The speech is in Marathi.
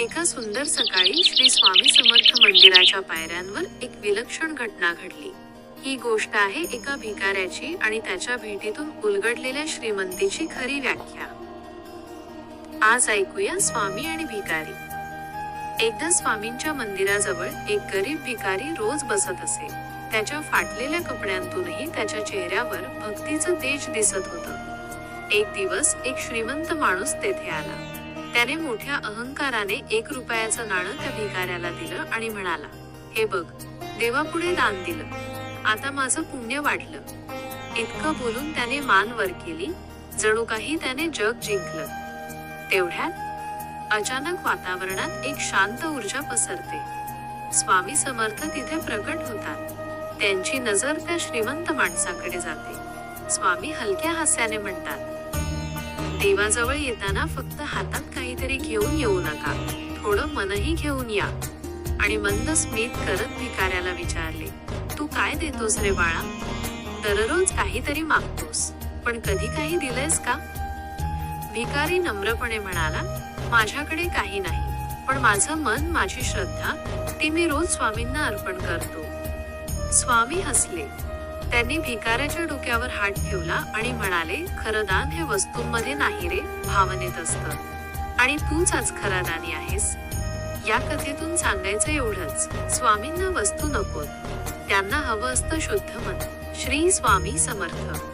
एका सुंदर सकाळी श्री स्वामी समर्थ मंदिराच्या पायऱ्यांवर एक विलक्षण घटना घडली. ही गोष्ट आहे एका भिकाऱ्याची आणि त्याच्या भेटीतून उलगडलेल्या श्रीमंतीची खरी व्याख्या. आज ऐकूया स्वामी आणि भिकारी. एकदा स्वामींच्या मंदिराजवळ एक गरीब भिकारी रोज बसत असे. त्याच्या फाटलेल्या कपड्यांतूनही त्याच्या चेहऱ्यावर भक्तीचं तेज दिसत होतं. एक दिवस एक श्रीमंत माणूस तेथे आला. त्याने मोठ्या अहंकाराने एक रुपयाचं नाणं त्या भिकाऱ्याला दिलं आणि म्हणाला हे बघ देवापुढे दान दिलं. आता माझं पुण्य वाढलं. इतकं बोलून त्याने मान वर केली जणू काही त्याने जग जिंकलं. तेवढ्यात अचानक वातावरणात एक शांत ऊर्जा पसरते. स्वामी समर्थ तिथे प्रकट होतात. त्यांची नजर त्या श्रीमंत माणसाकडे जाते. स्वामी हलक्या हास्याने म्हणतात देवाजवळ येताना फक्त हातात काहीतरी घेऊन येऊ नका. थोडं मनही घेऊन या. आणि मंद स्मित करत भिकाऱ्याला विचारले तू काय देतोस रे बाळा? दररोज काहीतरी मागतोस पण कधी काही दिलंयस का? भिकारी नम्रपणे म्हणाला माझ्याकडे काही नाही पण माझं मन माझी श्रद्धा ती मी रोज स्वामींना अर्पण करतो. स्वामी हसले. त्यांनी भिकाऱ्याच्या डोक्यावर हात ठेवला आणि म्हणाले खरं दान हे वस्तूंमध्ये नाही रे भावनेत असतं. आणि तूच आज खरा दानी आहेस. या कथेतून सांगायचं एवढंच. स्वामींना वस्तू नकोत. त्यांना हवं असतं शुद्ध मन श्री स्वामी समर्थ.